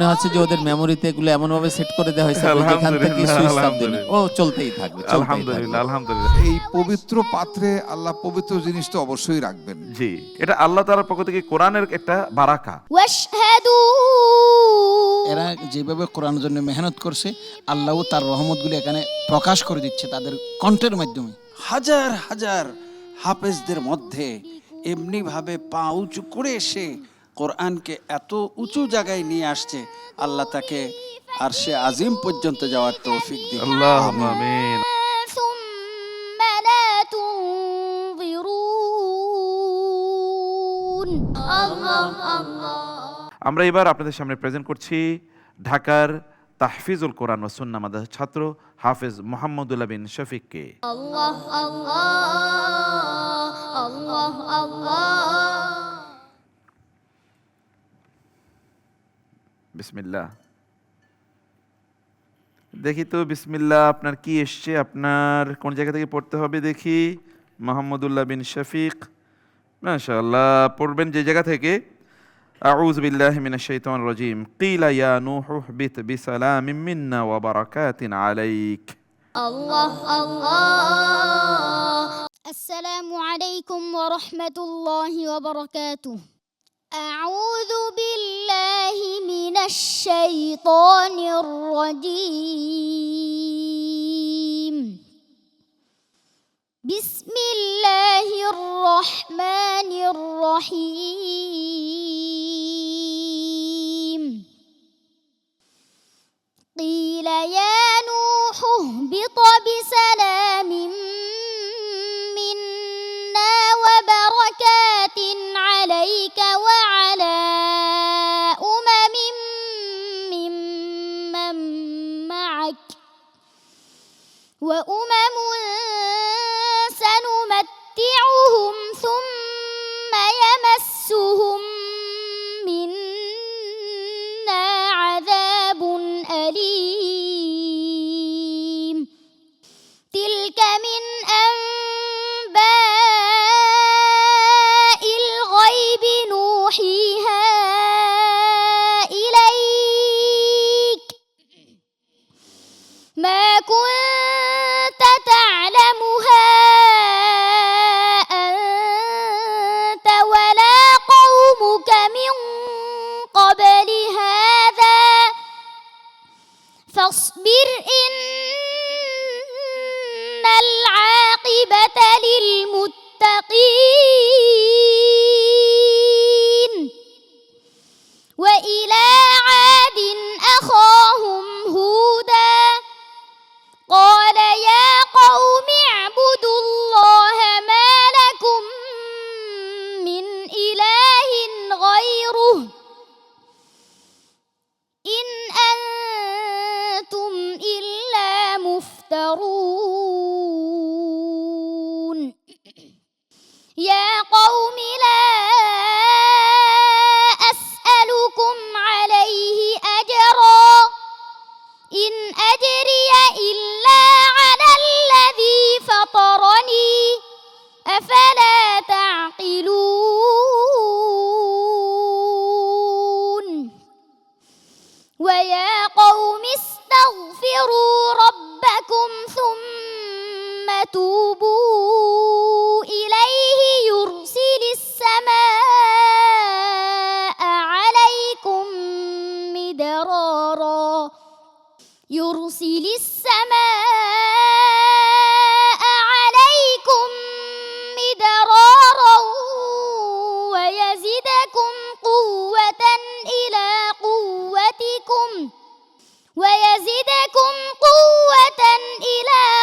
মনে হচ্ছে যে ওদের মেমোরিতে এগুলো এমন ভাবে সেট করে দেওয়া হয়েছে যেখান থেকে সুইচ চাপ দেবে ও চলতেই থাকবে আলহামদুলিল্লাহ আলহামদুলিল্লাহ। এই পবিত্র পাত্রে আল্লাহ পবিত্র জিনিস তো অবশ্যই রাখবেন। জি এটা আল্লাহ তাআলার পক্ষ থেকে কোরআনের একটা বারাকা। ওয়াশহাদু। এরা যেভাবে কোরআনের জন্য মেহনত করছে আল্লাহও তার রহমতগুলি এখানে প্রকাশ করে দিচ্ছে তাদের কণ্ঠের মাধ্যমে। হাজার হাজার হাফেজদের মধ্যে এমনিভাবে পা উঁচু করে এসে কোরআনকে এত উঁচু জায়গায় নিয়ে আসছে আল্লাহ তাকে আর সে আজিম পর্যন্ত যাওয়ার তৌফিক দিন আল্লাহ আমিন। আমরা এবার আপনাদের সামনে প্রেজেন্ট করছি ঢাকার তাহফিজুল কোরআন ও সুন্না মাদাহ ছাত্র হাফেজ মোহাম্মদুল্লাহ বিন শফিককে। আল্লাহ আল্লাহ আল্লাহ আল্লাহ। বিসমিল্লাহ দেখি তো বিসমিল্লাহ আপনার কি এসছে আপনার কোন জায়গা থেকে পড়তে হবে দেখি মোহাম্মদুল্লাহ বিন শফিক মাশাআল্লাহ পড়বেন যে জায়গা থেকে أعوذ بالله من الشيطان الرجيم قيل يا نوح اهبط بسلام منا وبركات عليك الله الله السلام عليكم ورحمة الله وبركاته أعوذ بالله من الشيطان الرجيم. بسم الله الرحمن الرحيم. قيل يا نوح اهبط بسلام منا وبركات عليك وعلى كنت تعلمها أنت ولا قومك من قبل هذا. فاصبر إن العاقبة للمتقين. أفلا تعقلون ويا قوم استغفروا ربكم ثم توبوا إليه يرسل السماء عليكم مدرارا يرسل السماء ويزدكم قوة إلى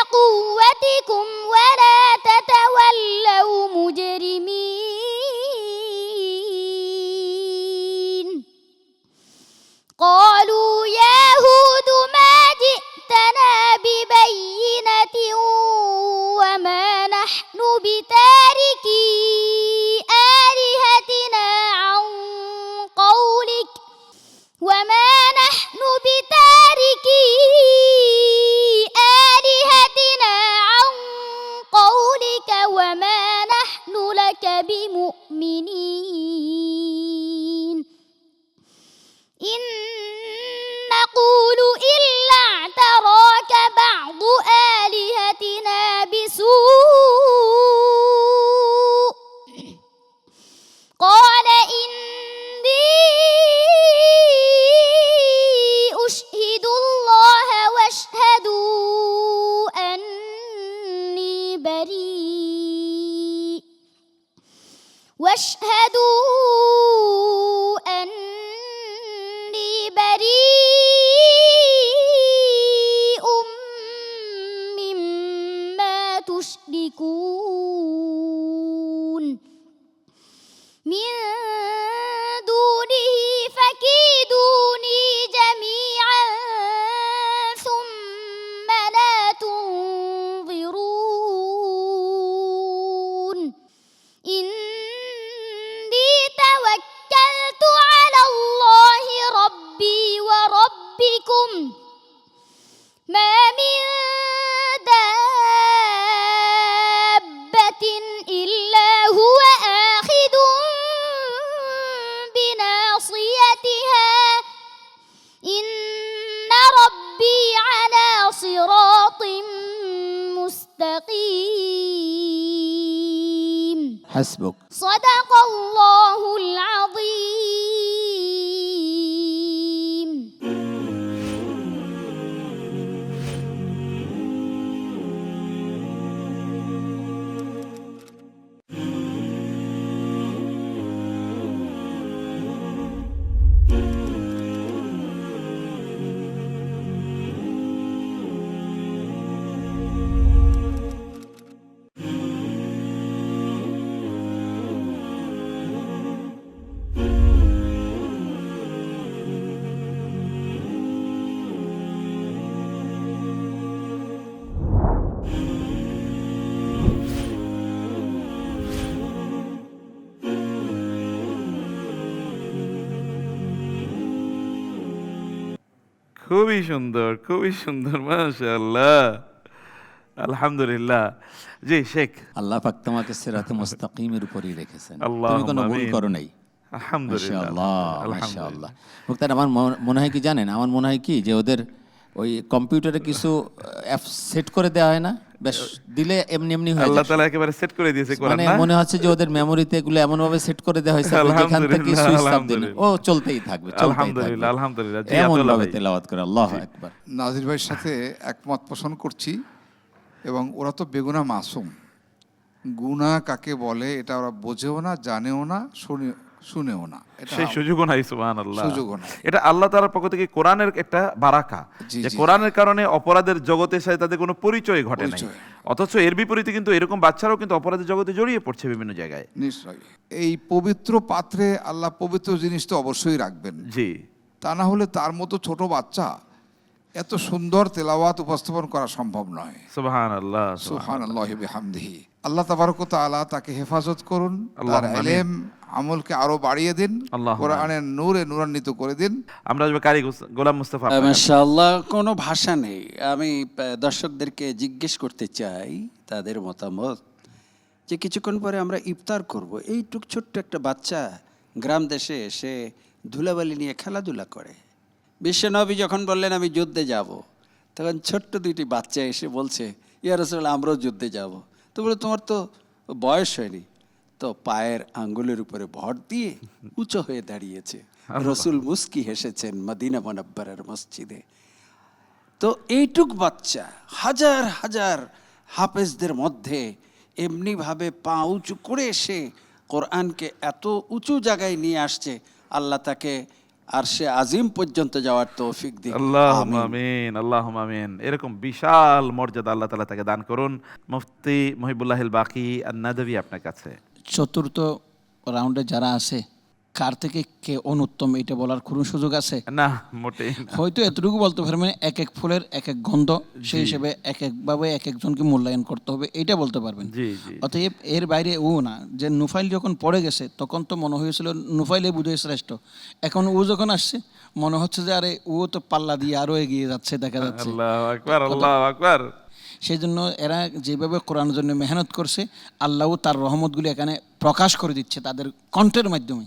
ربكم ما من دابة إلا هو آخذ بناصيتها. إن ربي على صراط مستقيم. حسبك. صدق الله العظيم. খুবই সুন্দর খুবই সুন্দর মাশাআল্লাহ। আলহামদুলিল্লাহ। জি শেখ। আল্লাহ পাক তোমাকে সিরাতে মুস্তাকিমের উপরই রেখেছেন। তুমি কোনো ভুল করো নাই। আলহামদুলিল্লাহ। মাশাআল্লাহ মুক্তার আমার মনে হয় কি জানেন? আমার মনে হয় কি যে ওদের ওই কম্পিউটারে কিছু অ্যাপ সেট করে দেওয়া হয় না? বেশ দিলে এমনি এমনি হয়ে আল্লাহ তাআলা একেবারে সেট করে দিয়েছে কোরআন মানে মনে হচ্ছে যে ওদের মেমোরিতে এগুলো এমন ভাবে সেট করে দেওয়া হয়েছে যেখান থেকে সুইচ চাপ দিলেন ও চলতেই থাকবে আলহামদুলিল্লাহ, আলহামদুলিল্লাহ। জি, এমন ভাবে তেলাওয়াত করে আল্লাহ একবার নাজির ভাইয়ের সাথে একমত পোষণ করছি এবং ওরা তো বেগুনা মাসুম। গুনা কাকে বলে এটা ওরা বোঝেও না জানেও না শুনে শুনেও না। সেই সুযোগও নাই সুবহানাল্লাহ। সুযোগও। এটা আল্লাহ তাআলার পক্ষ থেকে কোরআনের একটা বারাকা। যে কোরআনের কারণে অপরাধের জগতের সাথে তাদের কোনো পরিচয় ঘটে নাই। অথচ এর বিপরীতে কিন্তু এরকম বাচ্চারাও কিন্তু অপরাধের জগতে জড়িয়ে পড়ছে বিভিন্ন জায়গায়। নিশ্চয়ই। এই পবিত্র পাত্রে আল্লাহ পবিত্র জিনিস তো অবশ্যই রাখবেন। জি। তা না হলে তার মতো ছোট বাচ্চা এত সুন্দর তেলাওয়াত উপস্থাপন করা সম্ভব নয়। সুবহানাল্লাহ সুহান আল্লাহ হামদিহি আল্লাহ তাবারক তাআলা তাকে হেফাজত করুন তার। এলেম আমলকে আরও বাড়িয়ে দিন কোরআনের নূরে নূরান্বিত করে দিন। আমরা কারি গোলাম মুস্তাফা। মাশাআল্লাহ কোনো ভাষা নেই। আমি দর্শকদেরকে জিজ্ঞেস করতে চাই তাদের মতামত যে কিছুক্ষণ পরে আমরা ইফতার করব। এইটুক ছোট্ট একটা বাচ্চা গ্রাম দেশে এসে ধুলাবালি নিয়ে খেলাধুলা করে। বিশ্বনবী যখন বললেন আমি যুদ্ধে যাব তখন ছোট্ট দুইটি বাচ্চা এসে বলছে ইয়া রসুল আমরাও যুদ্ধে যাব। তো বলে তোমার তো বয়স হয়নি তো পায়ের আঙ্গুলের উপরে ভর দিয়ে উঁচু হয়ে দাঁড়িয়েছে। রসুল মুস্কি হেসেছেন মদিনা মনাব্বারের মসজিদে। তো এইটুক বাচ্চা হাজার হাজার হাফেজদের মধ্যে এমনিভাবে পা উঁচু করে এসে কোরআনকে এত উঁচু জায়গায় নিয়ে আসছে আল্লাহ তাকে আর সে আজিম পর্যন্ত যাওয়ার তৌফিক দিন আল্লাহ আমিন। আল্লাহ আমিন। এরকম বিশাল মর্যাদা আল্লাহ তালা তাকে দান করুন। মুফতি মহিবুল্লাহিল বাকি আর নাদবি আপনার কাছে। চতুর্থ রাউন্ডে যারা আছে কার থেকে কে অনুত্তম এটা বলার কোনো সুযোগ আছে? না মোটেই হয়তো এতটুকু বলতে পারবেন এক এক ফুলের এক এক গন্ধ সেই হিসেবে এক একভাবে এক একজনকে মূল্যায়ন করতে হবে এটা বলতে পারবেন। অতএব এর বাইরে ও না যে নুফাইল যখন পড়ে গেছে তখন তো মনে হয়েছিল নুফাইলে বুঝে শ্রেষ্ঠ। এখন ও যখন আসছে মনে হচ্ছে যে আরে ও তো পাল্লা দিয়ে আরও এগিয়ে যাচ্ছে দেখা যাচ্ছে। আল্লাহ আকবার আল্লাহ আকবার। সেই জন্য এরা যেভাবে কোরআনের জন্য মেহনত করছে আল্লাহ তার রহমতগুলি এখানে প্রকাশ করে দিচ্ছে তাদের কণ্ঠের মাধ্যমে।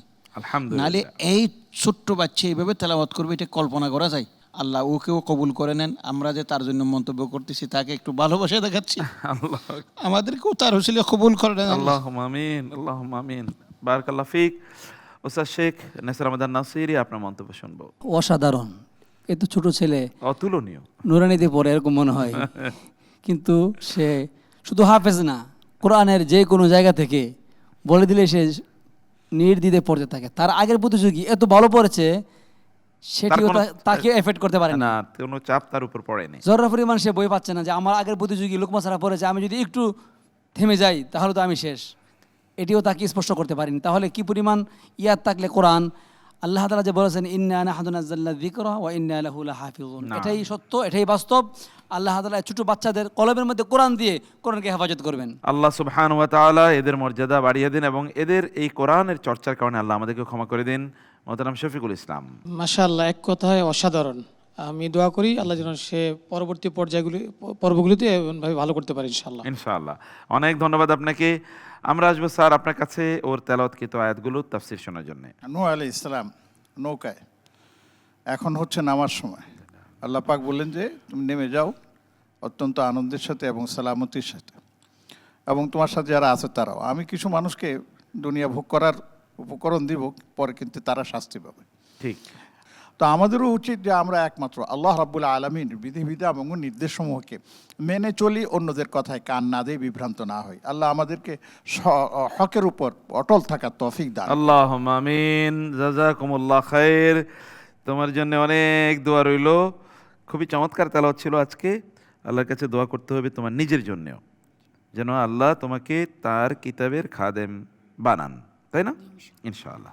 নালে এই ছোট্ট বাচ্চা এইভাবে তেলাওয়াত করবে এটা কল্পনা করা যায়। আল্লাহ ওকেও কবুল করে নেন। আমরা যে তার জন্য মন্তব্য করতেছি তাকে একটু ভালোবাসা দেখাচ্ছি। আল্লাহ আমাদেরকেও তার হসিলে কবুল করে নেন। আল্লাহ। আমিন আল্লাহ আমিন। বারাকাল্লাহ ফিক। ওস্তাদ শেখ নেসার রহমান নাসিরি আপনার মন্তব্য শুনব। অসাধারণ। এ তো ছোট ছেলে। অতুলনীয়। নুরানিতে পড়ে এরকম মনে হয়। কিন্তু সে শুধু হাফেজ না কোরআনের যে কোনো জায়গা থেকে বলে দিলে সে নির্দিদে পড়তে থাকে। তার আগের প্রতিযোগী এত ভালো পড়েছে সেটিও তাকে এফেক্ট করতে পারে না কোনো চাপ তার উপর পড়েনি। জররাফুরি পরিমাণ সে বই পাচ্ছে না যে আমার আগের প্রতিযোগী লোকমা সারা পড়েছে আমি যদি একটু থেমে যাই তাহলে তো আমি শেষ। এটিও তাকে স্পষ্ট করতে পারিনি। তাহলে কি পরিমাণ ইয়াদ থাকলে কোরআন আল্লাহ তালা যে বলেছেন ইন্না নাহাদুনাজ্জাল্লা দিকরা ও ইন্না লাহু হাফিজুন এটাই সত্য এটাই বাস্তব। আল্লাহ তালা ছোট বাচ্চাদের কলমের মধ্যে কোরআন দিয়ে কোরআনকে হেফাজত করবেন। আল্লাহ সুবহান ওয়া তাআলা এদের মর্যাদা বাড়িয়ে দিন এবং এদের এই কোরআনের চর্চার কারণে আল্লাহ আমাদেরকে ক্ষমা করে দিন। মোহতারাম শফিকুল ইসলাম। মাশাআল্লাহ এক কথায় অসাধারণ। আমি দোয়া করি আল্লাহ যেন সে পরবর্তী পর্যায়গুলি পর্বগুলিতে এমনভাবে ভালো করতে পারে ইনশাআল্লাহ। ইনশাআল্লাহ। অনেক ধন্যবাদ আপনাকে। আমরা আসব স্যার আপনার কাছে ওর তেলাওয়াতকৃত আয়াতগুলো তাফসির শোনার জন্য। নূহ আলি ইসলাম নৌকায়। এখন হচ্ছে নামার সময়। আল্লাহ পাক বললেন যে তুমি নেমে যাও অত্যন্ত আনন্দের সাথে এবং সালামতির সাথে। এবং তোমার সাথে যারা আছে তারাও। আমি কিছু মানুষকে দুনিয়া ভোগ করার উপকরণ দিব পরে কিন্তু তারা শাস্তি পাবে। ঠিক। তো আমাদেরও উচিত যে আমরা একমাত্র আল্লাহ রাব্বুল আলমীর বিধিবিধা এবং নির্দেশসমূহকে মেনে চলি অন্যদের কথায় কান না দিয়ে বিভ্রান্ত না হই। আল্লাহ আমাদেরকে হকের উপর অটল থাকার তফিক দান। আল্লাহ আমিন। জাজাকুমুল্লাহ খায়ের তোমার জন্য অনেক দোয়া রইল। খুবই চমৎকার তেলাওয়াত ছিল আজকে। আল্লাহর কাছে দোয়া করতে হবে তোমার নিজের জন্যেও। যেন আল্লাহ তোমাকে তার কিতাবের খাদেম বানান। তাই না? ইনশাআল্লাহ।